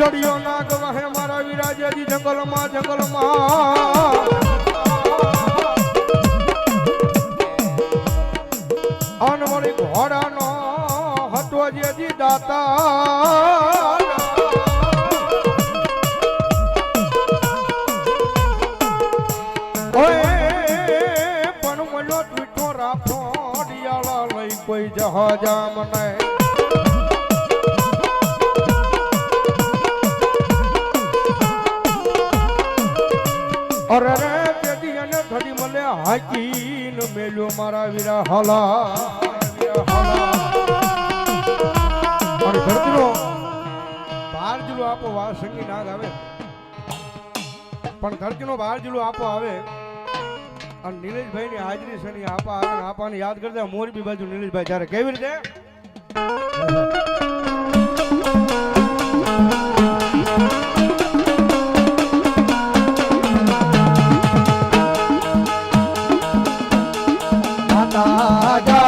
સળિયો નાગ વહે મારા વિરાજેજી જંગલમાં જંગલમાં. અનવળી ઘોડાનો હતો જેજી દાતા પણ મળ્યો ટ્વીટો રાખો લઈ કોઈ જહાજા મને અરે રે તેથી અને થડી મને હાકીન મેલ્યો મારા વીરા હાલા. અને બહાર જુલો આપો વા સંગી નાગ આવે. પણ ધરતીનો બહાર જુલો આપો આવે. અને નિલેશભાઈની હાજરી શનિ આપા આવે ને આપાને યાદ કરતા મોરબી બાજુ નીલેશભાઈ જ્યારે કેવી રીતે? नारा